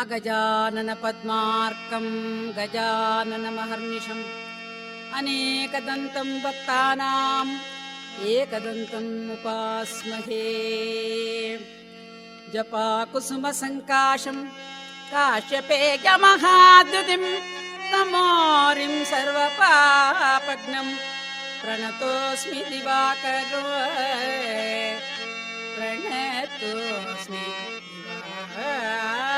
अगजाननपद्मार्कम् गजाननमहर्निशम्। अनेकदन्तम् अनेकदन्तं भक्तानाम् एकदन्तमुपास्महे जपाकुसुमसङ्काशं काश्यपे महादुतिं तमोरिं सर्वपापग्नम् प्रणतोऽस्मि दिवाकरो। प्रणतोऽस्मि दिवा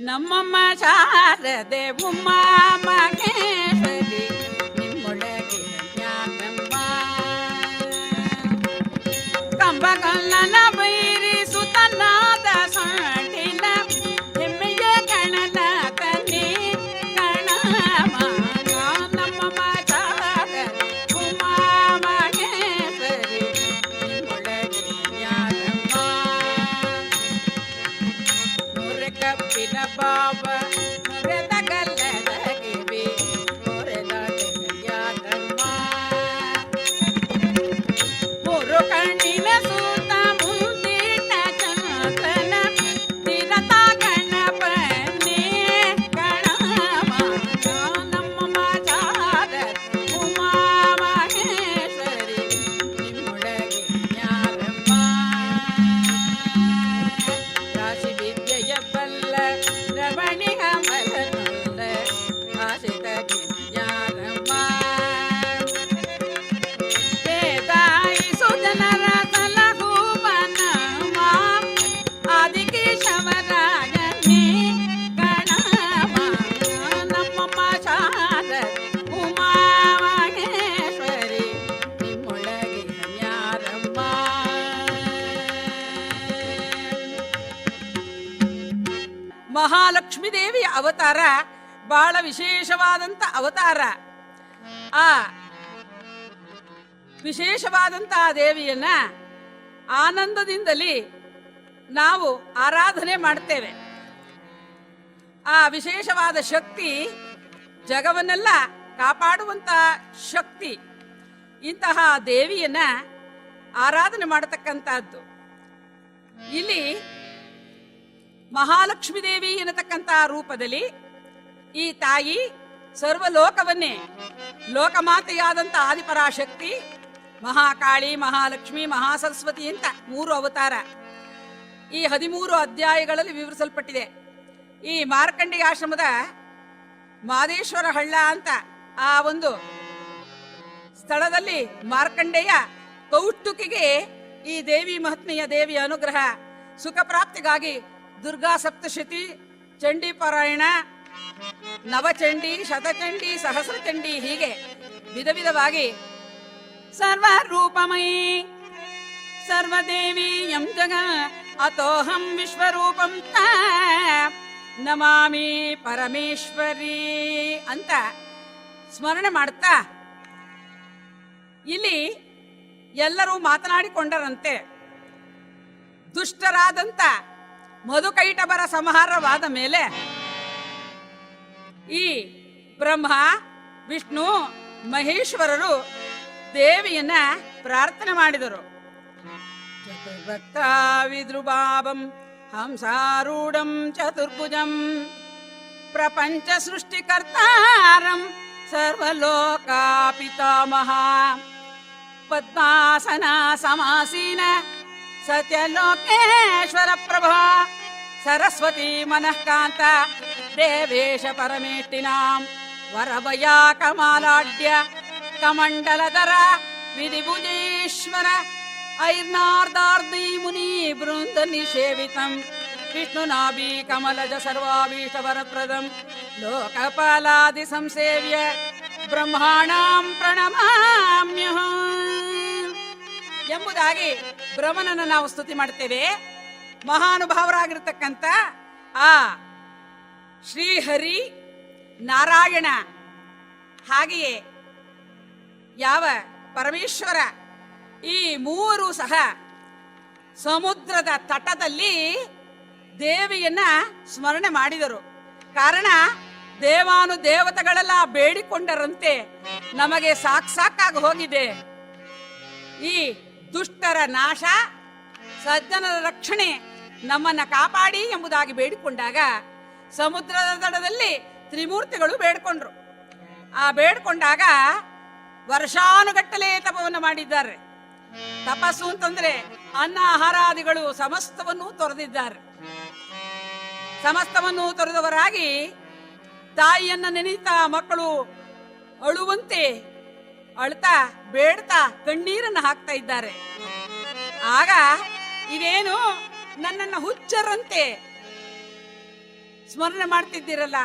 ನಮ್ಮಮ್ಮ ಶಾರದೆ ಉಮ್ಮಾ ಮಹೇಶ್ವರಿ ನಿಮ್ಮೊಳಗೆ ಜ್ಞಾನಮ್ಮ ಕಂಬಗಲ್ಲನ ಬೈರಿ ಬಹಳ ವಿಶೇಷವಾದಂತ ಅವತಾರ. ಆ ವಿಶೇಷವಾದಂತಹ ದೇವಿಯನ್ನ ಆನಂದದಿಂದಲೇ ನಾವು ಆರಾಧನೆ ಮಾಡ್ತೇವೆ. ಆ ವಿಶೇಷವಾದ ಶಕ್ತಿ ಜಗವನ್ನೆಲ್ಲ ಕಾಪಾಡುವಂತ ಶಕ್ತಿ ಇಂತಹ ದೇವಿಯನ್ನ ಆರಾಧನೆ ಮಾಡತಕ್ಕಂತಹದ್ದು. ಇಲ್ಲಿ ಮಹಾಲಕ್ಷ್ಮೀ ದೇವಿ ಎನ್ನತಕ್ಕಂತಹ ರೂಪದಲ್ಲಿ ಈ ತಾಯಿ ಸರ್ವಲೋಕವನ್ನೇ ಲೋಕಮಾತೆಯಾದಂತ ಆದಿಪರಾಶಕ್ತಿ, ಮಹಾಕಾಳಿ, ಮಹಾಲಕ್ಷ್ಮಿ, ಮಹಾಸರಸ್ವತಿ ಅಂತ ಮೂರು ಅವತಾರ ಈ ಹದಿಮೂರು ಅಧ್ಯಾಯಗಳಲ್ಲಿ ವಿವರಿಸಲ್ಪಟ್ಟಿದೆ. ಈ ಮಾರ್ಕಂಡಿ ಆಶ್ರಮದ ಮಾದೇಶ್ವರ ಹಳ್ಳ ಅಂತ ಆ ಒಂದು ಸ್ಥಳದಲ್ಲಿ ಮಾರ್ಕಂಡೇಯ ಕೌಟುಕಿಗೆ ಈ ದೇವಿ ಮಹಾತ್ಮೆಯ ದೇವಿ ಅನುಗ್ರಹ ಸುಖ ಪ್ರಾಪ್ತಿಗಾಗಿ ದುರ್ಗಾ ಸಪ್ತಶತಿ ಚಂಡಿ ಪಾರಾಯಣ ನವಚಂಡಿ, ಶತಚಂಡಿ, ಸಹಸ್ರಚಂಡಿ ಹೀಗೆ ವಿಧ ವಿಧವಾಗಿ ಸರ್ವರೂಪಮಯಿ. ಸರ್ವದೇವಿ ಯಂ ಜಗ ಅತೋಹಂ ವಿಶ್ವರೂಪಂ ನಮಾಮಿ ಪರಮೇಶ್ವರಿ ಅಂತ ಸ್ಮರಣೆ ಮಾಡ್ತಾ ಇಲ್ಲಿ ಎಲ್ಲರೂ ಮಾತನಾಡಿಕೊಂಡರಂತೆ. ದುಷ್ಟರಾದಂತ ಮಧುಕೈಟಬರ ಸಂಹಾರವಾದ ಮೇಲೆ ಈ ಬ್ರಹ್ಮ ವಿಷ್ಣು ಮಹೇಶ್ವರರು ದೇವಿಯನ್ನ ಪ್ರಾರ್ಥನೆ ಮಾಡಿದರು ಚತುರ್ಭಕ್ತ ವಿದೃಭಾವಂ ಹಂಸಾರೂಢಂ ಚತುರ್ಭುಜಂ ಪ್ರಪಂಚ ಸೃಷ್ಟಿಕರ್ತಾರಂ ಸರ್ವಲೋಕಾಪಿತಾಮಹ ಪದ್ಮಾಸನ ಸಮಾಸೀನ ಸತ್ಯಲೋಕೇಶ್ವರ ಪ್ರಭಾ ಸರಸ್ವತಿ ಮನಃಕಾಂತ, ದೇವೇಶ ಪರಮೇಷ್ಟಿನಾಂ ವರಭಯ ಕಮಾಲಾಢ್ಯ ಕಮಂಡಲಧರ ವಿಧಿಭುಜೇಶ್ವರ, ಐರ್ನಾರ್ದಾರ್ದಿ ಮುನಿ ಬೃಂದ ನಿಷೇವಿತಂ, ವಿಷ್ಣುನಾಭಿ ಕಮಲಜ ಸರ್ವಾಭೀಷ ವರಪ್ರದಂ, ಲೋಕಪಾಲಾದಿ ಸಂಸೇವ್ಯ ಬ್ರಹ್ಮಾಣಾಂ ಪ್ರಣಮಾಮ್ಯಹಂ. ಎಂಬುದಾಗಿ ಬ್ರಹ್ಮನನ್ನು ನಾವು ಸ್ತುತಿ ಮಾಡ್ತೇವೆ. ಮಹಾನುಭಾವರಾಗಿರ್ತಕ್ಕಂಥ ಆ ಶ್ರೀಹರಿ ನಾರಾಯಣ, ಹಾಗೆಯೇ ಯಾವ ಪರಮೇಶ್ವರ, ಈ ಮೂವರು ಸಹ ಸಮುದ್ರದ ತಟದಲ್ಲಿ ದೇವಿಯನ್ನ ಸ್ಮರಣೆ ಮಾಡಿದರು. ಕಾರಣ, ದೇವಾನು ದೇವತೆಗಳೆಲ್ಲ ಬೇಡಿಕೊಂಡರಂತೆ ನಮಗೆ ಸಾಕ್ ಸಾಕಾಗಿ ಹೋಗಿದೆ. ಈ ದುಷ್ಟರ ನಾಶ, ಸಜ್ಜನರ ರಕ್ಷಣೆ ನಮ್ಮನ್ನ ಕಾಪಾಡಿ ಎಂಬುದಾಗಿ ಬೇಡಿಕೊಂಡಾಗ ಸಮುದ್ರದ ದಡದಲ್ಲಿ ತ್ರಿಮೂರ್ತಿಗಳು ಬೇಡ್ಕೊಂಡ್ರು. ಆ ಬೇಡ್ಕೊಂಡಾಗ ವರ್ಷಾನುಗಟ್ಟಲೆ ತಪವನ್ನು ಮಾಡಿದ್ದಾರೆ. ತಪಸ್ಸು ಅಂತಂದ್ರೆ ಅನ್ನ ಆಹಾರಾದಿಗಳು ಸಮಸ್ತವನ್ನು ತೊರೆದಿದ್ದಾರೆ. ಸಮಸ್ತವನ್ನು ತೊರೆದವರಾಗಿ ತಾಯಿಯನ್ನ ನೆನೀತಾ ಮಕ್ಕಳು ಅಳುವಂತೆ ಅಳ್ತಾ ಬೇಡ್ತಾ ಕಣ್ಣೀರನ್ನು ಹಾಕ್ತಾ ಇದ್ದಾರೆ. ಆಗ ಇದೇನು ನನ್ನನ್ನ ಹುಚ್ಚರಂತೆ. ಸ್ಮರಣೆ ಮಾಡ್ತಿದ್ದೀರಲ್ಲ?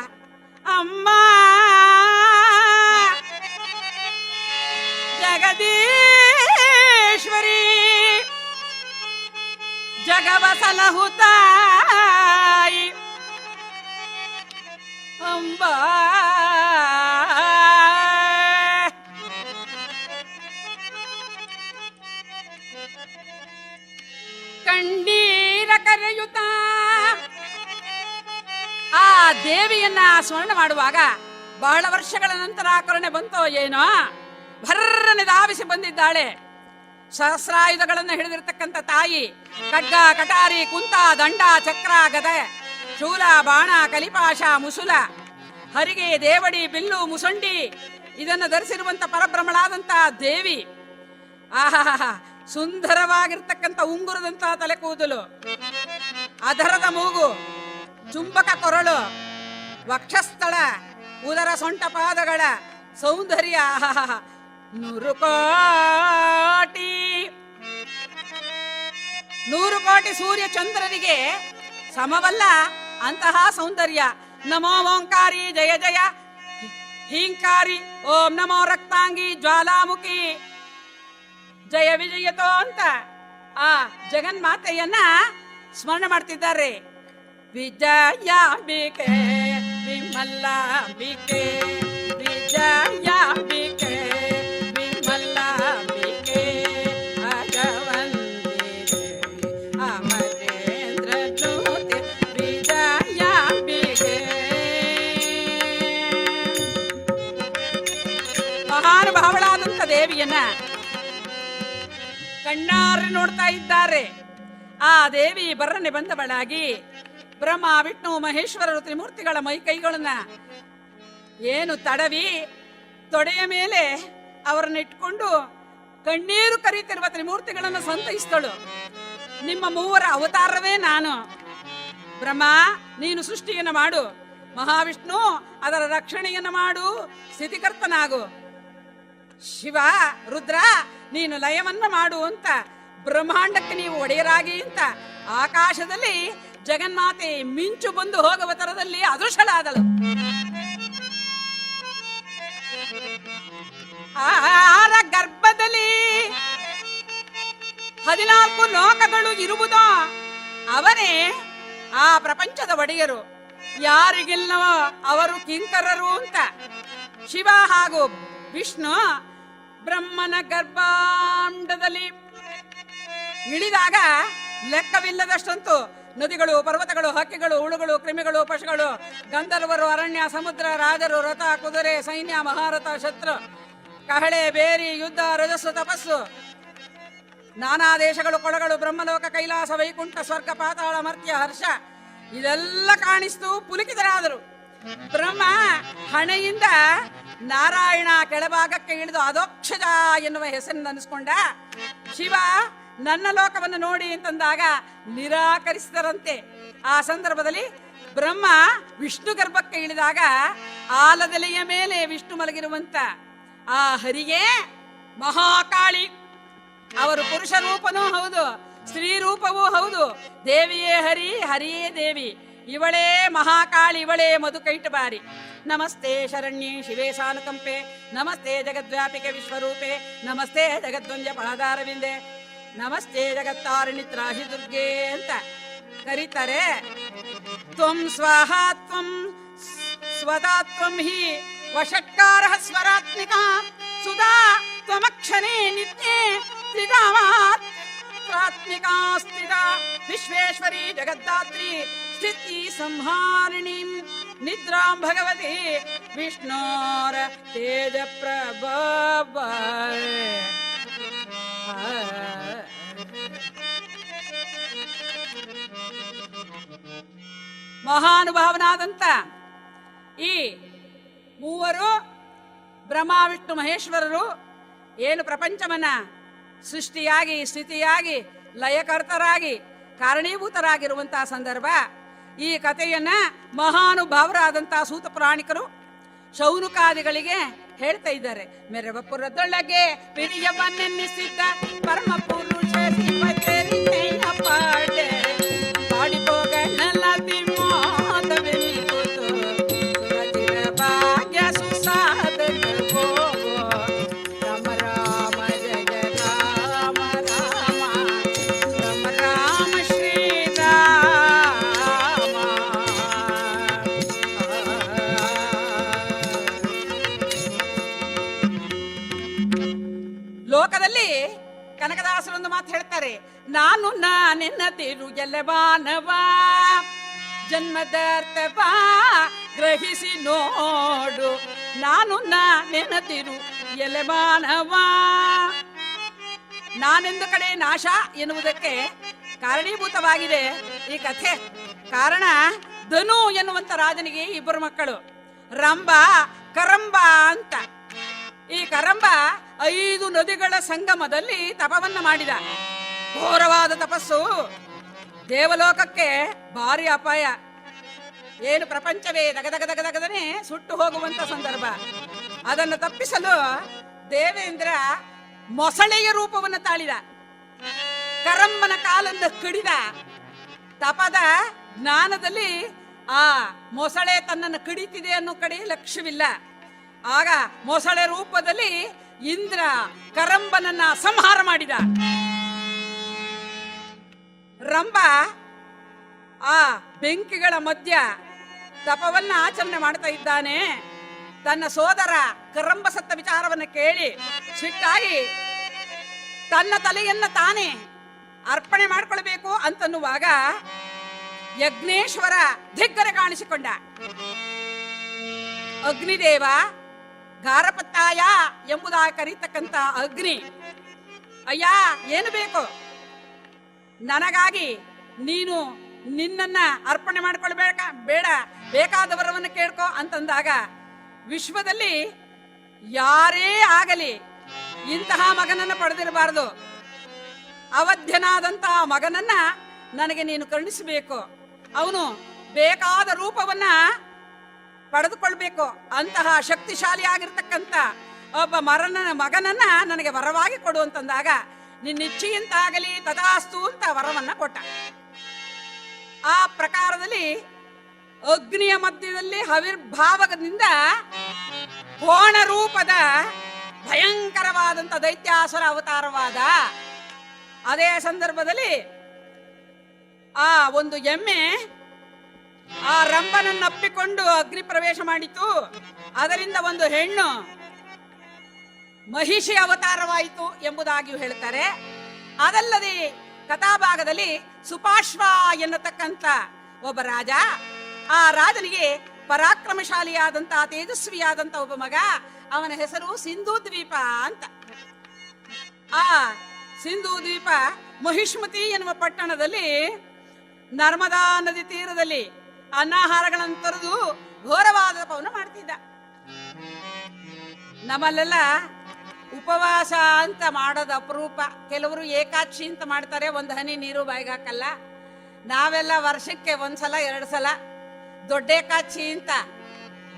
ಅಮ್ಮ! ಜಗದೀಶ್ವರಿ! ಜಗವ ಸಲಹುತಾಯಿ ಅಂಬಾ! ಕರೆಯುತ್ತ? ಆ ದೇವಿಯನ್ನ ಸ್ಮರಣ ಮಾಡುವಾಗ ಬಹಳ ವರ್ಷಗಳ ನಂತರ ಆ ಕರುಣೆ ಬಂತೋ ಏನೋ? ಭರ್ರನೆ ಧಾವಿಸಿ ಬಂದಿದ್ದಾಳೆ. ಸಹಸ್ರಾಯುಧಗಳನ್ನು ಹಿಡಿದಿರ್ತಕ್ಕಂಥ ತಾಯಿ ಖಡ್ಗ ಕಟಾರಿ, ಕುಂತ, ದಂಡ, ಚಕ್ರ, ಗದೆ, ಶೂಲ, ಬಾಣ, ಕಲಿಪಾಶ, ಮುಸುಲ, ಹರಿಗೆ, ದೇವಡಿ, ಬಿಲ್ಲು, ಮುಸಂಡಿ ಇದನ್ನು ಧರಿಸಿರುವಂತ ಪರಬ್ರಹ್ಮಳಾದಂತ ದೇವಿ. ಆಹಾ ಸುಂದರವಾಗಿರ್ತಕ್ಕಂಥ ಉಂಗುರದಂತಹ ತಲೆ ಕೂದಲು ಅಧರದ ಮೂಗು, ಚುಂಬಕ ಕೊರಳು, ವಕ್ಷಸ್ಥಳ, ಉದರ ಸೊಂಟ ಪಾದಗಳ ಸೌಂದರ್ಯ. ನೂರು ಕೋಟಿ. ನೂರು ಕೋಟಿ ಸೂರ್ಯ ಚಂದ್ರನಿಗೆ ಸಮವಲ್ಲ ಅಂತಹ ಸೌಂದರ್ಯ. ನಮೋ ಓಂಕಾರಿ ಜಯ ಜಯ. ಹೀಂಕಾರಿ, ಓಂ ನಮೋ ರಕ್ತಾಂಗಿ ಜ್ವಾಲಾಮುಖಿ. ಜಯ ವಿಜಯತೋ ಅಂತ. ಆ ಜಗನ್ಮಾತೆಯನ್ನ ಸ್ಮರಣೆ ಮಾಡ್ತಿದ್ದಾರೆ. ವಿಜಯಾಂಬಿಕೆ ವಿಮಲಾಂಬಿಕೆ. ವಿಜಯಾಂಬಿಕೆ ಕಣ್ಣಾರೆ ನೋಡ್ತಾ ಇದ್ದಾರೆ. ಆ ದೇವಿ ಬರ್ರನೆ ಬಂದವಳಾಗಿ ಬ್ರಹ್ಮ, ವಿಷ್ಣು, ಮಹೇಶ್ವರರು, ತ್ರಿಮೂರ್ತಿಗಳ ಮೈ ಕೈಗಳನ್ನ ಏನು ತಡವಿ ತೊಡೆಯ ಮೇಲೆ ಅವರನ್ನ ಇಟ್ಕೊಂಡು ಕಣ್ಣೀರು ಕರೀತಿರುವ ತ್ರಿಮೂರ್ತಿಗಳನ್ನು ಸಂತೈಸ್ತಳು. ನಿಮ್ಮ ಮೂವರ ಅವತಾರವೇ ನಾನು. ಬ್ರಹ್ಮ, ನೀನು ಸೃಷ್ಟಿಯನ್ನು ಮಾಡು. ಮಹಾವಿಷ್ಣು, ಅದರ ರಕ್ಷಣೆಯನ್ನು ಮಾಡು. ಸ್ಥಿತಿಕರ್ತನಾಗು. ಶಿವ, ರುದ್ರ ನೀನು ಲಯವನ್ನು ಮಾಡು ಅಂತ, ಬ್ರಹ್ಮಾಂಡಕ್ಕೆ ನೀವು ಒಡೆಯರಾಗಿ ಅಂತ, ಆಕಾಶದಲ್ಲಿ ಜಗನ್ಮಾತೆ ಮಿಂಚು ಬಂದು ಹೋಗುವ ತರದಲ್ಲಿ ಅದೃಶ್ಯಳಾದಳು ಆರ ಗರ್ಭದಲ್ಲಿ ಹದಿನಾಲ್ಕು ಲೋಕಗಳು ಇರುವುದೋ, ಅವರೇ ಆ ಪ್ರಪಂಚದ ಒಡೆಯರು. ಯಾರಿಗಿಲ್ಲವೋ ಅವರು ಕಿಂಕರರು ಅಂತ. ಶಿವ ಹಾಗೂ ವಿಷ್ಣು ಬ್ರಹ್ಮನ ಗರ್ಭಾಂಡದಲ್ಲಿ ಇಳಿದಾಗ ಲೆಕ್ಕವಿಲ್ಲದಷ್ಟಂತೂ ನದಿಗಳು, ಪರ್ವತಗಳು, ಹಕ್ಕಿಗಳು, ಹುಳುಗಳು, ಕ್ರಿಮಿಗಳು, ಪಶುಗಳು, ಗಂಧರ್ವರು, ಅರಣ್ಯ, ಸಮುದ್ರ, ರಾಜರು, ರಥ, ಕುದುರೆ, ಸೈನ್ಯ, ಮಹಾರಥ, ಶತ್ರು, ಕಹಳೆ, ಬೇರಿ, ಯುದ್ಧ, ರಜಸ್ಸು, ತಪಸ್ಸು, ನಾನಾ ದೇಶಗಳು, ಕೊಳಗಳು, ಬ್ರಹ್ಮಲೋಕ, ಕೈಲಾಸ, ವೈಕುಂಠ, ಸ್ವರ್ಗ, ಪಾತಾಳ, ಮರ್ತ್ಯ, ಹರ್ಷ, ಇದೆಲ್ಲ ಕಾಣಿಸ್ತು, ಪುಲಕಿತರಾದರು. ಬ್ರಹ್ಮ ಹಣೆಯಿಂದ ನಾರಾಯಣ ಕೆಳಭಾಗಕ್ಕೆ ಇಳಿದು ಅದೋಕ್ಷಜ ಎನ್ನುವ ಹೆಸರನ್ನು ಅನಿಸ್ಕೊಂಡ ಶಿವ, ನನ್ನ ಲೋಕವನ್ನು ನೋಡಿ ಅಂತಂದಾಗ ನಿರಾಕರಿಸಿದರಂತೆ. ಆ ಸಂದರ್ಭದಲ್ಲಿ ಬ್ರಹ್ಮ ವಿಷ್ಣು ಗರ್ಭಕ್ಕೆ ಇಳಿದಾಗ ಆಲದೆಲೆಯ ಮೇಲೆ ವಿಷ್ಣು ಮಲಗಿರುವಂತ ಆ ಹರಿಗೆ ಮಹಾಕಾಳಿ. ಅವರು ಪುರುಷ ರೂಪನೂ ಹೌದು, ಸ್ತ್ರೀ ರೂಪವೂ ಹೌದು. ದೇವಿಯೇ ಹರಿ, ಹರಿಯೇ ದೇವಿ. ಇವಳೇ ಮಹಾಕಾಳಿ, ಇವಳೇ ಮಧುಕೈಟಬಾರಿ ನಮಸ್ತೆ ಶರಣ್ಯೇ, ಶಿವೇ ಸಾನುಕಂಪೆ. ನಮಸ್ತೆ ಜಗದ್ವ್ಯಾಪಿಕೆ ವಿಶ್ವರೂಪೆ. ನಮಸ್ತೆ ಜಗದ್ವಂದ್ಯ ಫಲಧಾರವಿಂದೆ ನಮಸ್ತೆ ಜಗತ್ತಾರಣಿ ತ್ರಾಹಿ ದುರ್ಗೆ ಅಂತ ಕರೀತಾರೆ. ತ್ವಂ ಸ್ವಾಹ, ತ್ವಂ ಸ್ವದಾ, ತ್ವಂ ಹಿ ವಷಟ್ಕಾರ ಸ್ವರಾತ್ಮಿಕ. ಸುಧಾ ತ್ವಮಕ್ಷರೇ ನಿತ್ಯೆ ತ್ರಿಧಾಮಾತ್ಮಿಕಾ ಸ್ಥಿತ ವಿಶ್ವೇಶ್ವರಿ ಜಗದ್ದಾತ್ರಿ ಸ್ಥಿತಿ ಸಂಹಾರಿಣಿ ನಿದ್ರಾಂ ಭಗವತಿ ವಿಷ್ಣೋರ ತೇಜ ಪ್ರಭವ ಮಹಾನುಭಾವನಾದಂತ ಈ ಮೂವರು ಬ್ರಹ್ಮ ವಿಷ್ಣು ಮಹೇಶ್ವರರು ಏನು ಪ್ರಪಂಚವನ್ನ ಸೃಷ್ಟಿಯಾಗಿ, ಸ್ಥಿತಿಯಾಗಿ, ಲಯಕರ್ತರಾಗಿ, ಕಾರಣೀಭೂತರಾಗಿರುವಂತಹ ಸಂದರ್ಭ. ಈ ಕಥೆಯನ್ನ ಮಹಾನುಭಾವರಾದಂತಹ ಸೂತ ಪ್ರಾಣಿಕರು ಶೌನುಕಾದಿಗಳಿಗೆ ಹೇಳ್ತಾ ಇದ್ದಾರೆ. ಮೆರವಪುರದೊಳಗೆ ಪಿರಿಯವನ್ನೆನ್ನಿಸಿದ್ದ ಪರಮ ಪುರುಷ ನಾನು ನಾನೆನ್ನದಿರು ಮಾನವ ಜನ್ಮದರ್ಥವ, ಗ್ರಹಿಸಿ ನೋಡು. ನಾನು ನಾನೆನ್ನದಿರು ಮಾನವ ನಾನೆಂದು ಕಡೆ ನಾಶ ಎನ್ನುವುದಕ್ಕೆ ಕಾರಣೀಭೂತವಾಗಿದೆ ಈ ಕಥೆ. ಕಾರಣ, ಧನು ಎನ್ನುವಂತ ರಾಜನಿಗೆ ಇಬ್ಬರು ಮಕ್ಕಳು. ರಂಬ ಕರಂಬ ಅಂತ. ಈ ಕರಂಬ ಐದು ನದಿಗಳ ಸಂಗಮದಲ್ಲಿ ತಪವನ್ನ ಮಾಡಿದ. ಘೋರವಾದ ತಪಸ್ಸು. ದೇವಲೋಕಕ್ಕೆ ಭಾರಿ ಅಪಾಯ. ಏನು ಪ್ರಪಂಚವೇ ದಗದಗದಗದಗದನೆ ಸುಟ್ಟು ಹೋಗುವಂತ ಸಂದರ್ಭ. ಅದನ್ನು ತಪ್ಪಿಸಲು ದೇವೇಂದ್ರ ಮೊಸಳೆಯ ರೂಪವನ್ನು ತಾಳಿದ. ಕರಂಬನ ಕಾಲನ್ನು ಕಡಿದ. ತಪದ ಜ್ಞಾನದಲ್ಲಿ ಆ ಮೊಸಳೆ ತನ್ನನ್ನು ಕಡಿತಿದೆ ಅನ್ನೋ ಕಡೆ ಲಕ್ಷ್ಯವಿಲ್ಲ. ಆಗ ಮೊಸಳೆ ರೂಪದಲ್ಲಿ ಇಂದ್ರ ಕರಂಬನನ್ನ ಸಂಹಾರ ಮಾಡಿದ. ರಂಭ, ಆ ಬೆಂಕಿಗಳ ಮಧ್ಯ ತಪವನ್ನ ಆಚರಣೆ ಮಾಡ್ತಾ ಇದ್ದಾನೆ. ತನ್ನ ಸೋದರ ಕರಂಬ ಸತ್ತ ವಿಚಾರವನ್ನು ಕೇಳಿ ಸಿಟ್ಟಾಗಿ, ತನ್ನ ತಲೆಯನ್ನ ತಾನೇ ಅರ್ಪಣೆ ಮಾಡಿಕೊಳ್ಬೇಕು ಅಂತನ್ನುವಾಗ ಯಜ್ಞೇಶ್ವರ ದಿಗ್ಗರ ಕಾಣಿಸಿಕೊಂಡ. ಅಗ್ನಿದೇವ, ಗಾರಪತ್ತಾಯ ಎಂಬುದಾಗಿ ಕರೀತಕ್ಕಂತ ಅಗ್ನಿ, ಅಯ್ಯ, ಏನು ಬೇಕು? ನನಗಾಗಿ ನೀನು ನಿನ್ನನ್ನ ಅರ್ಪಣೆ ಮಾಡ್ಕೊಳ್ಬೇಕ ಬೇಡ, ಬೇಕಾದವರವನ್ನು ಕೇಳ್ಕೊ ಅಂತಂದಾಗ ವಿಶ್ವದಲ್ಲಿ ಯಾರೇ ಆಗಲಿ ಇಂತಹ ಮಗನನ್ನ ಪಡೆದಿರಬಾರದು. ಅವಧ್ಯನಾದಂತಹ ಮಗನನ್ನ ನನಗೆ ನೀನು ಕರುಣಿಸಬೇಕು. ಅವನು ಬೇಕಾದ ರೂಪವನ್ನ ಪಡೆದುಕೊಳ್ಬೇಕು. ಅಂತಹ ಶಕ್ತಿಶಾಲಿ ಆಗಿರ್ತಕ್ಕಂಥ ಒಬ್ಬ ಮರನ ಮಗನನ್ನ ನನಗೆ ವರವಾಗಿ ಕೊಡು ಅಂತಂದಾಗ ನಿನ್ನ ಇಚ್ಛೆಯಂತಾಗಲಿ ತದಾಸ್ತು ಅಂತ ವರವನ್ನ ಕೊಟ್ಟ. ಆ ಪ್ರಕಾರದಲ್ಲಿ ಅಗ್ನಿಯ ಮಧ್ಯದಲ್ಲಿ ಹವಿರ್ಭಾವಕದಿಂದ ಕೋಣ ರೂಪದ ಭಯಂಕರವಾದಂತ ದೈತ್ಯಾಸುರ ಅವತಾರವಾದ ಅದೇ ಸಂದರ್ಭದಲ್ಲಿ ಆ ಒಂದು ಎಮ್ಮೆ ಆ ರಂಭನನ್ನಪ್ಪಿಕೊಂಡು ಅಗ್ನಿ ಪ್ರವೇಶ ಮಾಡಿತು. ಅದರಿಂದ ಒಂದು ಹೆಣ್ಣು ಮಹಿಷಿ ಅವತಾರವಾಯಿತು ಎಂಬುದಾಗಿಯೂ ಹೇಳ್ತಾರೆ. ಅದಲ್ಲದೆ ಕಥಾಭಾಗದಲ್ಲಿ ಸುಪಾಶ್ವ ಎನ್ನತಕ್ಕಂತ ಒಬ್ಬ ರಾಜ, ಆ ರಾಜನಿಗೆ ಪರಾಕ್ರಮಶಾಲಿಯಾದಂತ ತೇಜಸ್ವಿಯಾದಂತ ಒಬ್ಬ ಮಗ, ಅವನ ಹೆಸರು ಸಿಂಧೂ ದ್ವೀಪ ಅಂತ. ಆ ಸಿಂಧೂ ದ್ವೀಪ ಮಹಿಷ್ಮತಿ ಎನ್ನುವ ಪಟ್ಟಣದಲ್ಲಿ ನರ್ಮದಾ ನದಿ ತೀರದಲ್ಲಿ ಅನ್ನಾಹಾರಗಳನ್ನು ತೊರೆದು ಘೋರವಾದ ಪವನ ಮಾಡ್ತಿದ್ದ. ನಮ್ಮಲ್ಲೆಲ್ಲ ಉಪವಾಸ ಅಂತ ಮಾಡೋದು ಅಪರೂಪ. ಕೆಲವರು ಏಕಾಕ್ಷಿ ಅಂತ ಮಾಡ್ತಾರೆ, ಒಂದು ಹನಿ ನೀರು ಬಾಯಿಗೆ ಹಾಕಲ್ಲ ನಾವೆಲ್ಲ ವರ್ಷಕ್ಕೆ ಒಂದ್ಸಲ ಎರಡು ಸಲ ದೊಡ್ಡ ಏಕಾಕ್ಷಿ ಅಂತ,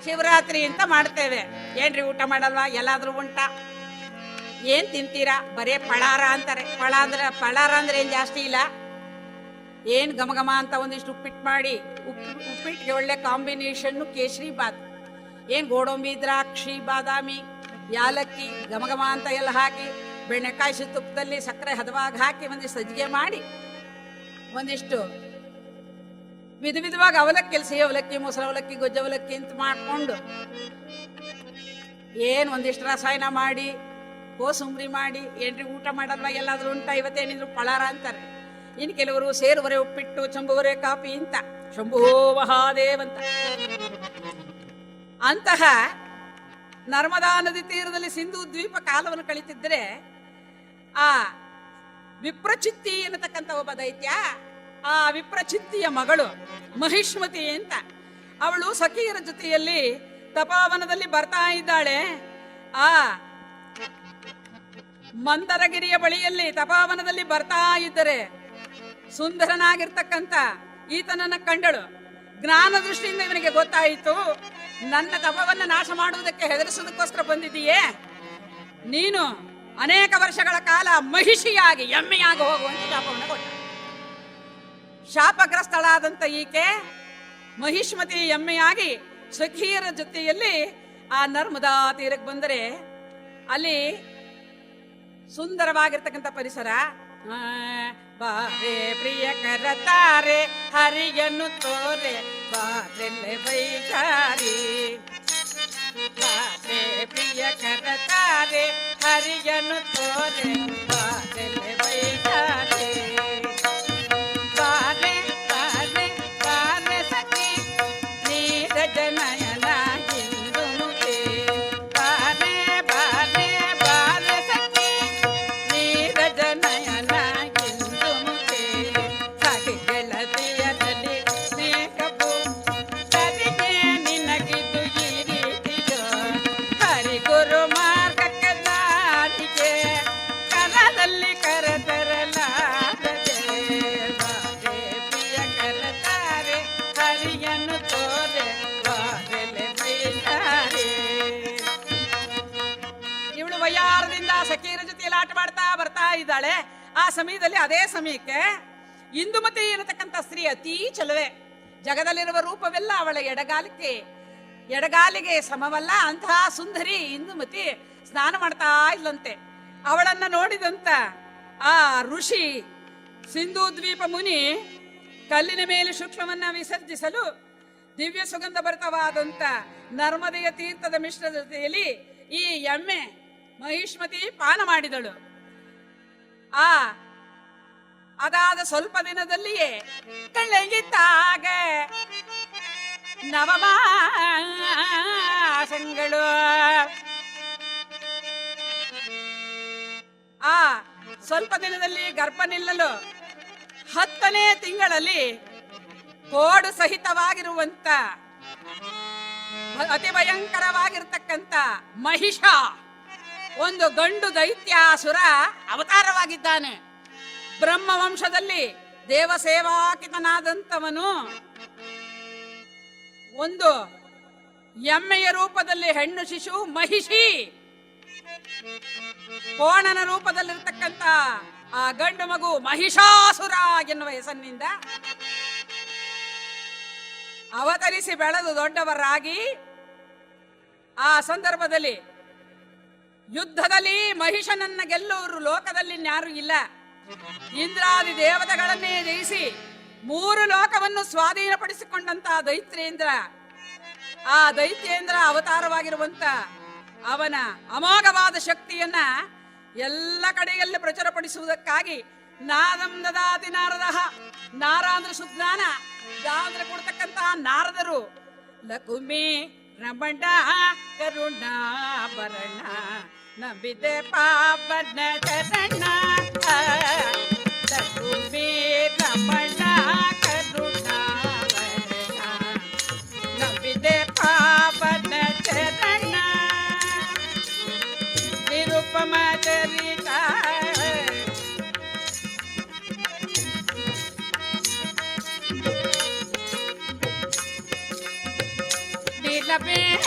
ಶಿವರಾತ್ರಿ ಅಂತ ಮಾಡ್ತೇವೆ. ಏನ್ರಿ ಊಟ ಮಾಡಲ್ವಾ? ಎಲ್ಲಾದ್ರೂ ಉಂಟ? ಏನ್ ತಿಂತೀರಾ? ಬರೇ ಪಳಾರ ಅಂತಾರೆ. ಪಳ ಅಂದ್ರೆ, ಪಳಾರ ಅಂದ್ರೆ ಏನ್ ಜಾಸ್ತಿ ಇಲ್ಲ. ಏನ್ ಘಮ ಘಮ ಅಂತ ಒಂದಿಷ್ಟು ಉಪ್ಪಿಟ್ಟು ಮಾಡಿ ಉಪ್ಪು ಉಪ್ಪಿಟ್ಟಿಗೆ ಒಳ್ಳೆ ಕಾಂಬಿನೇಷನ್ ಕೇಸರಿ ಬಾತ್. ಏನ್ ಗೋಡಂಬಿ, ದ್ರಾಕ್ಷಿ, ಬಾದಾಮಿ ಯಾಲಕ್ಕಿ ಘಮ ಘಮ ಅಂತ ಎಲ್ಲ ಹಾಕಿ ಬೆಣ್ಣೆಕಾಯಿಸಿ ತುಪ್ಪದಲ್ಲಿ ಸಕ್ಕರೆ ಹದವಾಗಿ ಹಾಕಿ ಒಂದಿಷ್ಟು ಸಜ್ಜಿಗೆ ಮಾಡಿ, ಒಂದಿಷ್ಟು ವಿಧ ವಿಧವಾಗಿ ಅವಲಕ್ಕಿ ಸಿಹಿ ಅವಲಕ್ಕಿ, ಮೊಸರು ಅವಲಕ್ಕಿ, ಗೊಜ್ಜ ಅವಲಕ್ಕಿ ಅಂತ ಮಾಡ್ಕೊಂಡು ಏನ್ ಒಂದಿಷ್ಟು ರಸಾಯನ ಮಾಡಿ, ಕೋಸುಂಬ್ರಿ ಮಾಡಿ, ಏನ್ರಿ ಊಟ ಮಾಡಲ್ವಾ ಎಲ್ಲಾದ್ರೂ ಉಂಟ, ಇವತ್ತೇನಿದ್ರು ಪಳಾರ ಅಂತಾರೆ. ಇನ್ನು ಕೆಲವರು ಸೇರುವರೆ ಉಪ್ಪಿಟ್ಟು, ಚಂಬುವರೆ ಕಾಫಿ ಅಂತ ಶಂಭು ಮಹಾದೇವ್ ಅಂತ ಅಂತಹ ನರ್ಮದಾ ನದಿ ತೀರದಲ್ಲಿ ಸಿಂಧು ದ್ವೀಪ ಕಾಲವನ್ನು ಕಳಿತಿದ್ರೆ ಆ ವಿಪ್ರಚಿತ್ತಿ ಎನ್ನತಕ್ಕಂಥ ಒಬ್ಬ ದೈತ್ಯ, ಆ ವಿಪ್ರಚಿತ್ತಿಯ ಮಗಳು ಮಹಿಷ್ಮತಿ ಅಂತ. ಅವಳು ಸಖಿಯರ ಜೊತೆಯಲ್ಲಿ ತಪಾವನದಲ್ಲಿ ಬರ್ತಾ ಇದ್ದಾಳೆ. ಆ ಮಂದರಗಿರಿಯ ಬಳಿಯಲ್ಲಿ ತಪಾವನದಲ್ಲಿ ಬರ್ತಾ ಇದ್ದರೆ ಸುಂದರನಾಗಿರ್ತಕ್ಕಂಥ ಈತನನ್ನ ಕಂಡಳು. ಜ್ಞಾನ ದೃಷ್ಟಿಯಿಂದ ಇವನಿಗೆ ಗೊತ್ತಾಯಿತು. ನನ್ನ ತಪವನ್ನು ನಾಶ ಮಾಡುವುದಕ್ಕೆ ಹೆದರಿಸುವುದಕ್ಕೋಸ್ಕರ ಬಂದಿದ್ದೀಯೇ? ನೀನು ಅನೇಕ ವರ್ಷಗಳ ಕಾಲ ಮಹಿಷಿಯಾಗಿ, ಎಮ್ಮೆಯಾಗಿ ಹೋಗುವಂತ ಶಾಪವನ್ನು ಕೊಟ್ಟ. ಶಾಪಗ್ರಸ್ತಳಾದಂತ ಈಕೆ ಮಹಿಷ್ಮತಿ ಎಮ್ಮೆಯಾಗಿ ಸಖಿಯರ ಜೊತೆಯಲ್ಲಿ ಆ ನರ್ಮದಾ ತೀರಕ್ಕೆ ಬಂದರೆ ಅಲ್ಲಿ ಸುಂದರವಾಗಿರ್ತಕ್ಕಂಥ ಪರಿಸರ ಬಾರೆ ಪ್ರಿಯಕರ ತಾರೆ ಹರಿಯನ್ನು ತೋರೆ ಬಾರೆಲ್ಲೆ ಬೈಗಾರಿ ಬಾರೆ ಪ್ರಿಯಕರ ತಾರೆ ಹರಿಯನ್ನು ತೋರೆ ಬಾರೆಲ್ಲೆ ಬೈಗಾರಿ ಎಡಗಾಲಕ್ಕೆ ಎಡಗಾಲಿಗೆ ಸಮವಲ್ಲ. ಅಂತಹ ಸುಂದರಿ ಇಂದುಮತಿ ಸ್ನಾನ ಮಾಡ್ತಾ ಇಲ್ಲಂತೆ ಅವಳನ್ನ ನೋಡಿದಂತ ಆ ಋಷಿ ಸಿಂಧೂ ದ್ವೀಪ ಮುನಿ ಕಲ್ಲಿನ ಮೇಲೆ ಸೂಕ್ಷ್ಮವನ್ನ ವಿಸರ್ಜಿಸಲು ದಿವ್ಯ ಸುಗಂಧ ಭರಿತವಾದಂತ ನರ್ಮದೆಯ ತೀರ್ಥದ ಮಿಶ್ರ ಜೊತೆಯಲ್ಲಿ ಈ ಎಮ್ಮೆ ಮಹಿಷ್ಮತಿ ಪಾನ ಮಾಡಿದಳು. ಆ ಅದಾದ ಸ್ವಲ್ಪ ದಿನದಲ್ಲಿಯೇ ಕಳ್ಳೆಗಿದ್ದಾಗ ನವಮಾಸಗಳು. ಆ, ಸ್ವಲ್ಪ ದಿನದಲ್ಲಿ ಗರ್ಭ ನಿಲ್ಲಲು ಹತ್ತನೇ ತಿಂಗಳಲ್ಲಿ ಕೋಡು ಸಹಿತವಾಗಿರುವಂತ, ಅತಿ ಭಯಂಕರವಾಗಿರ್ತಕ್ಕಂಥ ಮಹಿಷ, ಒಂದು ಗಂಡು ದೈತ್ಯಾಸುರ ಅವತಾರವಾಗಿದ್ದಾನೆ. ಬ್ರಹ್ಮ ವಂಶದಲ್ಲಿ ದೇವಸೇವಾಕಿತನಾದಂಥವನು ಒಂದು ಎಮ್ಮೆಯ ರೂಪದಲ್ಲಿ ಹೆಣ್ಣು ಶಿಶು, ಮಹಿಷಿ. ಕೋಣನ ರೂಪದಲ್ಲಿರ್ತಕ್ಕಂತ ಆ ಗಂಡು ಮಗು ಮಹಿಷಾಸುರ ಎನ್ನುವ ಹೆಸರಿನಿಂದ ಅವತರಿಸಿ ಬೆಳೆದು ದೊಡ್ಡವರಾಗಿ ಆ ಸಂದರ್ಭದಲ್ಲಿ ಯುದ್ಧದಲ್ಲಿ ಮಹಿಷನನ್ನ ಗೆಲ್ಲುವರು ಲೋಕದಲ್ಲಿ ಯಾರು ಇಲ್ಲ. ಇಂದ್ರಾದಿ ದೇವತೆಗಳನ್ನೇ ಜಯಿಸಿ ಮೂರು ಲೋಕವನ್ನು ಸ್ವಾಧೀನಪಡಿಸಿಕೊಂಡಂತ ದೈತ್ರೇಂದ್ರ, ಆ ದೈತ್ಯೇಂದ್ರ ಅವತಾರವಾಗಿರುವಂತ ಅವನ ಅಮೋಘವಾದ ಶಕ್ತಿಯನ್ನ ಎಲ್ಲ ಕಡೆಯಲ್ಲಿ ಪ್ರಚುರಪಡಿಸುವುದಕ್ಕಾಗಿ ನಾದಂ ನಾರದಃ ನಾರ ಅಂದ್ರೆ ಸುಜ್ಞಾನ ದಾಂದ್ರ ಕೊಡ್ತಕ್ಕಂತಹ ನಾರದರು, ಲಕುಮಿ, ರಮಣ ಕರುಣಾಭರಣ ನಂಬಿದೆ ಪಾಪನ ಚರಣ, ಲಕುಮಿ, ರಮಣ Be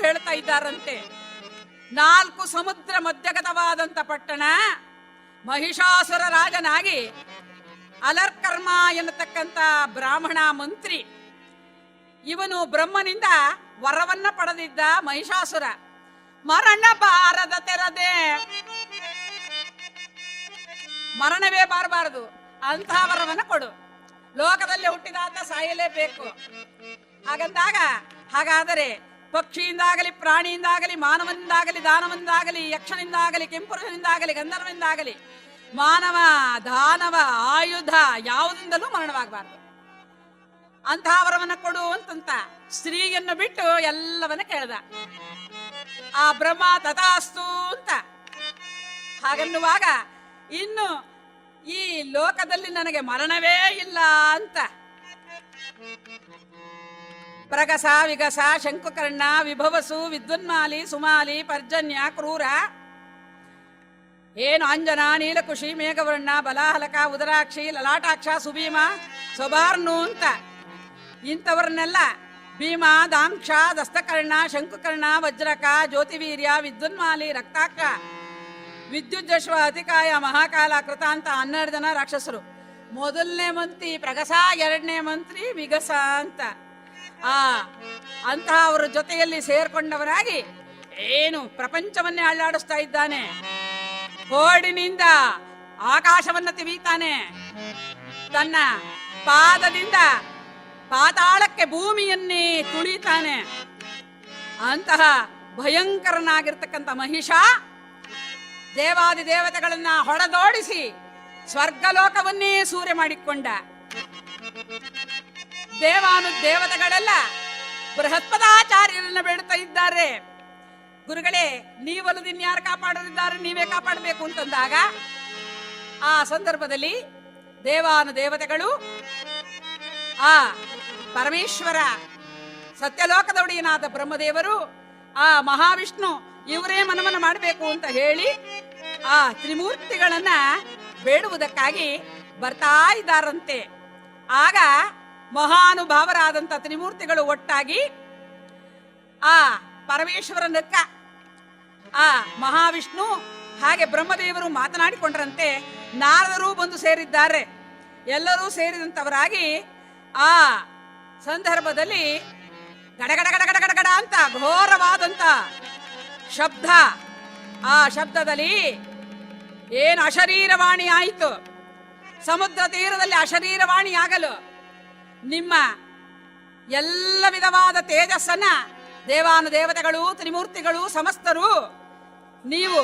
ಹೇಳ್ತಾ ಇದ್ದಾರಂತೆ. ನಾಲ್ಕು ಸಮುದ್ರ ಮಧ್ಯಗತವಾದಂತ ಪಟ್ಟಣ ಮಹಿಷಾಸುರ ರಾಜನಾಗಿ ಅಲರ್ಕರ್ಮ ಎನ್ನತಕ್ಕಂತ ಬ್ರಾಹ್ಮಣ ಮಂತ್ರಿ. ಇವನು ಬ್ರಹ್ಮನಿಂದ ವರವನ್ನ ಪಡೆದಿದ್ದ ಮಹಿಷಾಸುರ. ಮರಣ ಬಾರದ ತೆರದೆ. ಮರಣವೇ ಬಾರಬಾರದು. ಅಂತಹ ವರವನ್ನ ಕೊಡು. ಲೋಕದಲ್ಲಿ ಹುಟ್ಟಿದಾತ ಸಾಯಲೇಬೇಕು. ಹಾಗಂದಾಗ ಹಾಗಾದರೆ ಪಕ್ಷಿಯಿಂದಾಗಲಿ, ಪ್ರಾಣಿಯಿಂದಾಗಲಿ, ಮಾನವನಿಂದಾಗಲಿ, ದಾನವನಿಂದಾಗಲಿ, ಯಕ್ಷನಿಂದಾಗಲಿ, ಕೆಂಪುರುಷನಿಂದಾಗಲಿ, ಗಂಧರ್ವನಿಂದಾಗಲಿ, ಮಾನವ, ದಾನವ, ಆಯುಧ ಯಾವುದಿಂದಲೂ ಮರಣವಾಗಬಾರದು. ಅಂತಹ ವರವನ್ನ ಕೊಡು ಅಂತಂತ ಸ್ತ್ರೀಯನ್ನು ಬಿಟ್ಟು ಎಲ್ಲವನ್ನ ಕೇಳ್ದ. ಆ ಬ್ರಹ್ಮ ತಥಾಸ್ತು ಅಂತ. ಹಾಗನ್ನುವಾಗ ಇನ್ನು ಈ ಲೋಕದಲ್ಲಿ ನನಗೆ ಮರಣವೇ ಇಲ್ಲ ಅಂತ. ಪ್ರಗಸ ವಿಗಸ ಶಂಕುಕರ್ಣ ವಿಭವಸು ವಿದ್ವನ್ಮಾಲಿ ಸುಮಾಲಿ ಪರ್ಜನ್ಯ ಕ್ರೂರ. ಏನು ಅಂಜನ, ನೀಲಕುಶಿ, ಮೇಘವರ್ಣ, ಬಲಾಹಲಕ, ಉದರಾಕ್ಷಿ, ಲಲಾಟಾಕ್ಷ, ಸುಭೀಮ, ಸೊಬಾರ್ನು ಅಂತ. ಇಂಥವ್ರನ್ನೆಲ್ಲ ಭೀಮ, ದಾಂಕ್ಷ, ದಸ್ತಕರ್ಣ, ಶಂಕುಕರ್ಣ, ವಜ್ರಕ, ಜ್ಯೋತಿವೀರ್ಯ ವಿದ್ವನ್ಮಾಲಿ ರಕ್ತಾಕ್ಷ ವಿದ್ಯುಜ್ಜಶ್ವ ಅತಿಕಾಯ, ಮಹಾಕಾಲ, ಕೃತ ಅಂತ ಹನ್ನೆರಡು ಜನ ರಾಕ್ಷಸರು. ಮೊದಲನೇ ಮಂತ್ರಿ ಪ್ರಗಸ, ಎರಡನೇ ಮಂತ್ರಿ ವಿಗಸ ಅಂತ. ಆ ಅಂತಹ ಅವರ ಜೊತೆಯಲ್ಲಿ ಸೇರ್ಕೊಂಡವರಾಗಿ ಏನು ಪ್ರಪಂಚವನ್ನೇ ಅಳ್ಳಾಡಿಸ್ತಾ ಇದ್ದಾನೆ. ಕೋಡಿನಿಂದ ಆಕಾಶವನ್ನ ತಿವೀತಾನೆ. ತನ್ನ ಪಾದದಿಂದ ಪಾತಾಳಕ್ಕೆ ಭೂಮಿಯನ್ನೇ ತುಳಿತಾನೆ. ಅಂತಹ ಭಯಂಕರನಾಗಿರ್ತಕ್ಕಂಥ ಮಹಿಷ ದೇವಾದಿ ದೇವತೆಗಳನ್ನ ಹೊಡೆದೋಡಿಸಿ ಸ್ವರ್ಗಲೋಕವನ್ನೇ ಸೂರ್ಯ ಮಾಡಿಕೊಂಡ. ದೇವಾನು ದೇವತೆಗಳೆಲ್ಲ, ಬೃಹಸ್ಪದಾಚಾರ್ಯರನ್ನ ಬೇಡ್ತಾ ಇದ್ದಾರೆ. ಗುರುಗಳೇ ಇನ್ಯಾರು ಕಾಪಾಡಲಿದ್ದಾರೆ ನೀವೇ ಕಾಪಾಡಬೇಕು ಅಂತಂದಾಗ, ಆ ಸಂದರ್ಭದಲ್ಲಿ ದೇವಾನು ದೇವತೆಗಳು, ಆ ಪರಮೇಶ್ವರ ಸತ್ಯಲೋಕದ ಒಡೆಯನಾದ ಬ್ರಹ್ಮದೇವರು, ಆ ಮಹಾವಿಷ್ಣು, ಇವರೇ ಮನವನ ಮಾಡಬೇಕು ಅಂತ ಹೇಳಿ, ಆ ತ್ರಿಮೂರ್ತಿಗಳನ್ನ ಬೇಡುವುದಕ್ಕಾಗಿ ಬರ್ತಾ ಇದ್ದಾರಂತೆ. ಆಗ ಮಹಾನುಭಾವರಾದಂತ ತ್ರಿಮೂರ್ತಿಗಳು ಒಟ್ಟಾಗಿ ಆ ಪರಮೇಶ್ವರನಕ್ಕ ಆ ಮಹಾವಿಷ್ಣು, ಹಾಗೆ ಬ್ರಹ್ಮದೇವರು ಮಾತನಾಡಿಕೊಂಡ್ರಂತೆ ನಾರದರು ಬಂದು ಸೇರಿದ್ದಾರೆ. ಎಲ್ಲರೂ ಸೇರಿದಂತವರಾಗಿ ಆ ಸಂದರ್ಭದಲ್ಲಿ ಗಡಗಡ ಗಡಗಡ ಗಡಗಡ ಅಂತ ಘೋರವಾದಂತ ಶಬ್ದ, ಆ ಶಬ್ದದಲ್ಲಿ ಏನು ಅಶರೀರವಾಣಿ ಆಯಿತು. ಸಮುದ್ರ ತೀರದಲ್ಲಿ ಅಶರೀರವಾಣಿ ಆಗಲು ನಿಮ್ಮ ಎಲ್ಲ ವಿಧವಾದ ತೇಜಸ್ಸನ್ನ ದೇವಾನು ದೇವತೆಗಳು ತ್ರಿಮೂರ್ತಿಗಳು, ಸಮಸ್ತರು ನೀವು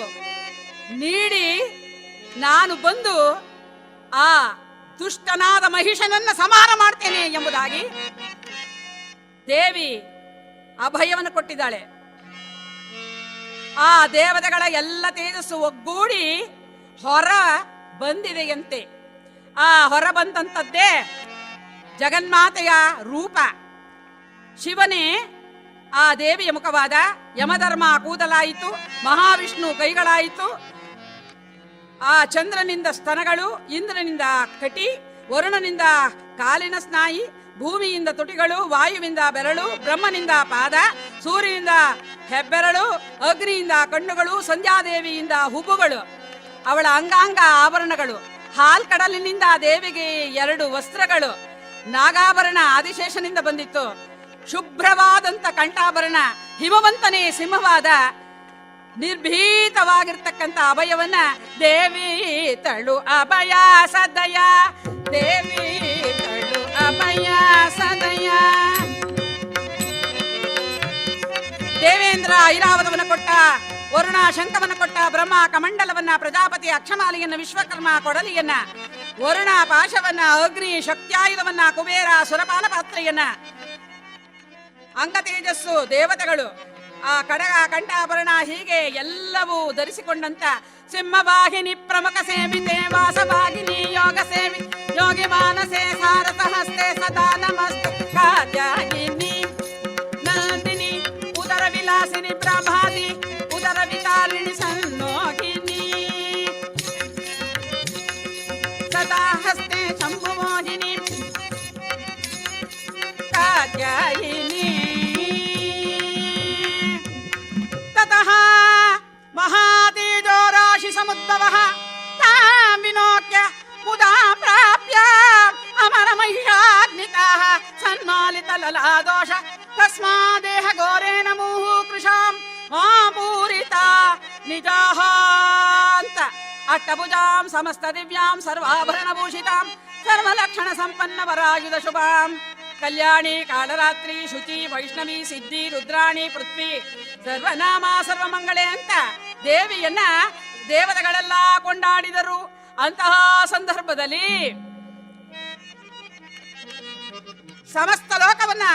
ನೀಡಿ, ನಾನು ಬಂದು ಆ ದುಷ್ಟನಾದ ಮಹಿಷನನ್ನ ಸಮಾನ ಮಾಡ್ತೇನೆ ಎಂಬುದಾಗಿ ದೇವಿ ಅಭಯವನ್ನು ಕೊಟ್ಟಿದ್ದಾಳೆ. ಆ ದೇವತೆಗಳ ಎಲ್ಲ ತೇಜಸ್ಸು ಒಗ್ಗೂಡಿ ಹೊರ ಬಂದಿದೆಯಂತೆ. ಆ ಹೊರ ಬಂದಂಥದ್ದೇ ಜಗನ್ಮಾತೆಯ ರೂಪ. ಶಿವನೇ ಆ ದೇವಿಯ ಮುಖವಾದ ಯಮಧರ್ಮ ಕೂದಲಾಯಿತು, ಮಹಾವಿಷ್ಣು ಕೈಗಳಾಯಿತು. ಆ ಚಂದ್ರನಿಂದ ಸ್ತನಗಳು, ಇಂದ್ರನಿಂದ ಕಟಿ, ವರುಣನಿಂದ ಕಾಲಿನ ಸ್ನಾಯಿ, ಭೂಮಿಯಿಂದ ತುಟಿಗಳು, ವಾಯುವಿಂದ ಬೆರಳು, ಬ್ರಹ್ಮನಿಂದ ಪಾದ, ಸೂರ್ಯನಿಂದ ಹೆಬ್ಬೆರಳು, ಅಗ್ನಿಯಿಂದ ಕಣ್ಣುಗಳು, ಸಂಧ್ಯಾದೇವಿಯಿಂದ ಹುಬ್ಬುಗಳು. ಅವಳ ಅಂಗಾಂಗ ಆಭರಣಗಳು. ಹಾಲ್ಕಡಲಿನಿಂದ ದೇವಿಗೆ ಎರಡು ವಸ್ತ್ರಗಳು. ನಾಗಾಭರಣ ಆದಿಶೇಷನಿಂದ ಬಂದಿತ್ತು. ಶುಭ್ರವಾದಂತ ಕಂಠಾಭರಣ, ಹಿಮವಂತನೇ ಸಿಂಹವಾದ, ನಿರ್ಭೀತವಾಗಿರ್ತಕ್ಕಂಥ ಅಭಯವನ್ನ ದೇವಿ ತಳು ಅಭಯ ಸದಯ, ದೇವಿ ತಳು ಅಭಯ ಸದಯ. ದೇವೇಂದ್ರ ಐರಾವತವನ್ನು ಕೊಟ್ಟ, ವರುಣ ಶಂಖವನ್ನ ಕೊಟ್ಟ, ಬ್ರಹ್ಮ ಕಮಂಡಲವನ್ನ, ಪ್ರಜಾಪತಿ ಅಕ್ಷಮಾಲಿಯನ್ನ, ವಿಶ್ವಕರ್ಮ ಕೊಡಲಿಯನ್ನ, ವರುಣ ಪಾಶವನ್ನ, ಅಗ್ನಿ ಶಕ್ತ್ಯಾಯುಧವನ್ನ, ಕುಬೇರ ಸುರಪಾನ ಪಾತ್ರೆಯನ್ನ ಅಂಗ ತೇಜಸ್ಸು ದೇವತೆಗಳು, ಆ ಕಡಗ, ಕಂಠಾಭರಣ ಹೀಗೆ ಎಲ್ಲವೂ ಧರಿಸಿಕೊಂಡಂತ ಸಿಂಹವಾಹಿನಿ ಪ್ರಮುಖ ಸೇವಿತೆ ವಾಸವಾಗಿನಿ ಯೋಗ ಸೇವಿ ಯೋಗಿ ಮಾನಸೇ ಸಾರಸ ಹಸ್ತೆ ಸದಾ ನಮಸ್ತೆ राशि समुद्भवः तां विनोक्य मुदा प्राप्य अमरमहिषाग्निकाः सन्मालितललादोष तस्मादेह घोरेण मुहुकृशां मा पूरिता निजाः ಅಂತ ಅಷ್ಟಭುಜಾಂ ಸಮಸ್ತ ದಿವ್ಯಾಂ ಸರ್ವಾಭರಣ ಭೂಷಿತಾಂ ಸರ್ವಲಕ್ಷಣ ಸಂಪನ್ನ ವರಾಯುಧ ಶುಭಾಂ ಕಲ್ಯಾಣಿ ಕಾಳರಾತ್ರಿ ಶುಚಿ ವೈಷ್ಣವಿ ಸಿದ್ಧಿ ರುದ್ರಾಣಿ ಪೃಥ್ವಿ ಸರ್ವನಾಮ ಸರ್ವಮಂಗಳೆ ಅಂತ ದೇವಿಯನ್ನ ದೇವತೆಗಳೆಲ್ಲ ಕೊಂಡಾಡಿದರು ಅಂತಹ ಸಂದರ್ಭದಲ್ಲಿ ಸಮಸ್ತ ಲೋಕವನ್ನ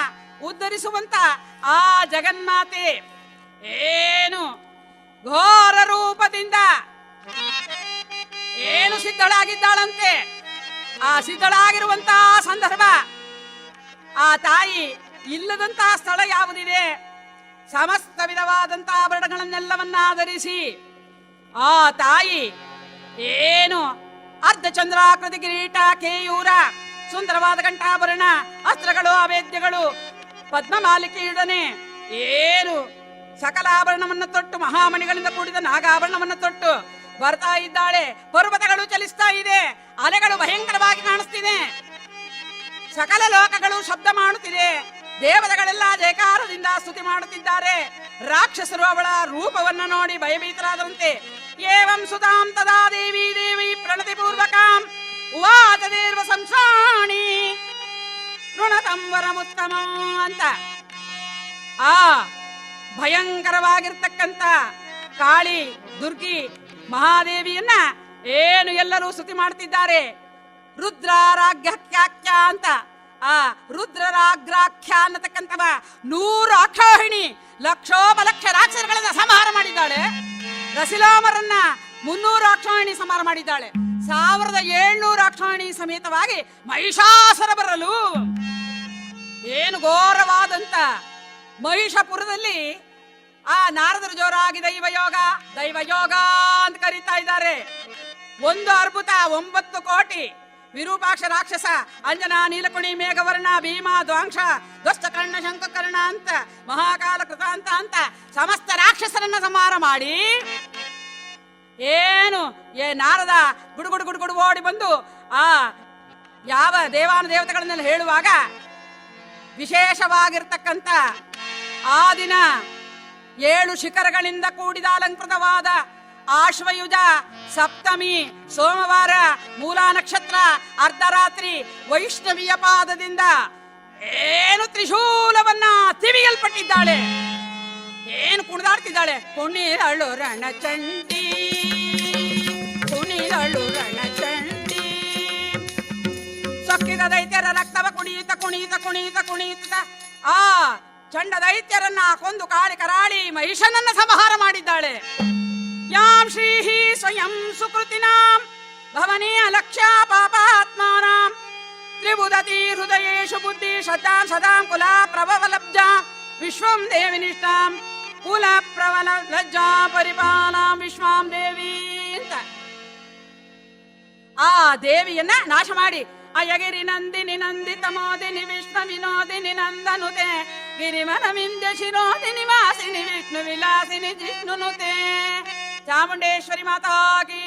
ಉದ್ಧರಿಸುವಂತ ಆ ಜಗನ್ಮಾತೆ ಏನು ಘೋರ ರೂಪದಿಂದ ಏನು ಸಿದ್ಧಳಾಗಿದ್ದಾಳಂತೆ? ಆ ಸಿದ್ಧಳಾಗಿರುವಂತಹ ಸಂದರ್ಭ ಆ ತಾಯಿ ಇಲ್ಲದಂತಹ ಸ್ಥಳ ಯಾವುದಿದೆ? ಸಮಸ್ತ ವಿಧವಾದಂತಹ ಆಭರಣಗಳನ್ನೆಲ್ಲವನ್ನ ಆಧರಿಸಿ ಆ ತಾಯಿ, ಏನು? ಅರ್ಧ ಚಂದ್ರಾಕೃತಿ ಕಿರೀಟ, ಕೇಯೂರ, ಸುಂದರವಾದ ಕಂಠಾಭರಣ ಅಸ್ತ್ರಗಳು, ಅವೇದ್ಯಗಳು, ಪದ್ಮಮಾಲಿಕೆಯುಡನೆ, ಏನು? ಸಕಲ ಆಭರಣವನ್ನು ತೊಟ್ಟು, ಮಹಾಮಣಿಗಳಿಂದ ಕೂಡಿದ ನಾಗಾಭರಣವನ್ನ ತೊಟ್ಟು, ಬರ್ತಾ ಇದ್ದಾಳೆ, ಪರ್ವತಗಳು ಚಲಿಸ್ತಾ ಇದೆ, ಅಲೆಗಳು ಭಯಂಕರವಾಗಿ ಕಾಣಿಸ್ತಿದೆ. ಸಕಲ ಲೋಕಗಳು ಶಬ್ದ ಮಾಡುತ್ತಿದೆ, ದೇವತೆಗಳೆಲ್ಲ ಜಯಕಾರದಿಂದ ಸ್ತುತಿ ಮಾಡುತ್ತಿದ್ದಾರೆ, ರಾಕ್ಷಸರು ಅವಳ ರೂಪವನ್ನ ನೋಡಿ ಭಯಭೀತರಾದಂತೆ ಏವಂ ಸುತಾಂ ದೇವಿ ದೇವಿ ಪ್ರಣತಿ ಪೂರ್ವಕಾಂ ಉವಾಚ ಸಂಸಾಣಿ ಋಣತಂ ವರಮುತ್ತಮ ಅಂತ ಆ ಭಯಂಕರವಾಗಿರ್ತಕ್ಕಂಥ ಕಾಳಿ, ದುರ್ಗಿ, ಮಹಾದೇವಿಯನ್ನ ಏನು ಎಲ್ಲರೂ ಸ್ತುತಿ ಮಾಡ್ತಿದ್ದಾರೆ? ರುದ್ರಾರಾಗ್ಯಾಖ್ಯಾಖ್ಯ ಅಂತ. ಆ, ರುದ್ರರಾಗ್ರಾಖ್ಯ ಅನ್ನತಕ್ಕಂಥವ ನೂರು ಅಕ್ಷೋಹಿಣಿ ಲಕ್ಷೋಪಲಕ್ಷ ರಾಕ್ಷಸಗಳನ್ನ ಸಂಹಾರ ಮಾಡಿದ್ದಾಳೆ. ರಸಿಲಾಮರನ್ನ ಮುನ್ನೂರು ಅಕ್ಷೋಹಿಣಿ ಸಮಾರ ಮಾಡಿದ್ದಾಳೆ. ಸಾವಿರದ ಏಳ್ನೂರು ಅಕ್ಷೋಹಿಣಿ ಸಮೇತವಾಗಿ ಮಹಿಷಾಸರ ಬರಲು. ಏನು ಘೋರವಾದಂತ ಮಹಿಷಪುರದಲ್ಲಿ ಆ ನಾರದರು ಜೋರಾಗಿ ದೈವಯೋಗ ದೈವಯೋಗ ಅಂತ ಕರೀತಾ ಇದ್ದಾರೆ. ಒಂದು ಅರ್ಬುತ ಒಂಬತ್ತು ಕೋಟಿ ವಿರೂಪಾಕ್ಷ ರಾಕ್ಷಸ, ಅಂಜನಾ, ನೀಲಕುಣಿ, ಮೇಘವರ್ಣ, ಭೀಮಾ, ದ್ವಾಂಕ್ಷ ಧ್ವಸ್ತ ಕರ್ಣ ಶಂಕಕರ್ಣ ಅಂತ, ಮಹಾಕಾಲ ಕೃತ ಅಂತ ಸಮಸ್ತ ರಾಕ್ಷಸರನ್ನ ಸಂಹಾರ ಮಾಡಿ. ಏನು ಏ ನಾರದ ಗುಡುಗುಡು ಗುಡುಗುಡು ಓಡಿ ಬಂದು ಆ ಯಾವ ದೇವಾನ ದೇವತೆಗಳನ್ನೆಲ್ಲ ಹೇಳುವಾಗ ವಿಶೇಷವಾಗಿರ್ತಕ್ಕಂಥ ಆ ದಿನ ಏಳು ಶಿಖರಗಳಿಂದ ಕೂಡಿದ ಅಲಂಕೃತವಾದ ಆಶ್ವಯುಜ, ಸಪ್ತಮಿ, ಸೋಮವಾರ, ಮೂಲಾ ನಕ್ಷತ್ರ, ಅರ್ಧರಾತ್ರಿ, ವೈಷ್ಣವಿಯ ಪಾದದಿಂದ ಏನು ತ್ರಿಶೂಲವನ್ನ ತಿವಿಯಲ್ಪಟ್ಟಿದ್ದಾಳೆ? ಏನು ಕುಣಿದಾಡ್ತಿದ್ದಾಳೆ? ಕುಣಿದಳು ರಣಚಂಡಿ ಕುಣಿದಳು ರಣಚಂಡಿ. ಸೊಕ್ಕಿದ ದೈತ್ಯರ ರಕ್ತವ ಕುಣಿಯುತ್ತ ಕುಣಿಯುತ್ತ ಕುಣಿಯುತ್ತ ಕುಣಿಯುತ್ತ ಆ ಚಂಡ ದೈತ್ಯರನ್ನ ಕೊಂದು ಕಾಳಿ ಕರಾಳಿ ಮಹಿಷನನ್ನ ಸಂಹಾರ ಮಾಡಿದ್ದಾಳೆ. ಯಾಂ ಶ್ರೀಃ ಸ್ವಯಂ ಸುಕೃತಿನಾಂ ಭವನೇ ಅಲಕ್ಷ್ಯ ಪಾಪಾತ್ಮಾನಾಂ ತ್ರಿಬುಧತಿ ಹೃದಯೇಶು ಬುದ್ಧಿ ಶ್ರದ್ಧಾಂ ಸದಾಂ ಕುಲ ಪ್ರಭವಲಬ್ಜ ವಿಶ್ವಂ ದೇವಿ ನಿಷ್ಠಾಂ ಕುಲ ಪ್ರಬಲ ಲಜ್ಜಾ ಪರಿಪಾಲಾಂ ವಿಶ್ವಾಂ ದೇವಿ ಅಂತ। ಆ ದೇವಿಯನ್ನ ನಾಶ ಮಾಡಿ ಅಯಗಿರಿ ನಂದಿನಿ ನಂದಿತ ಮೋದಿನಿ ವಿಷ್ಣು ವಿನೋದಿನಿ ನಂದನುತೆ ಗಿರಿಮನ ವಿಂಧ್ಯ ಶಿರೋದಿನಿ ವಾಸಿನಿ ವಿಷ್ಣು ವಿಲಾಸಿನಿ ಜಿಷ್ಣುನುತೆ చాముండేశ్వరి మాతాకి.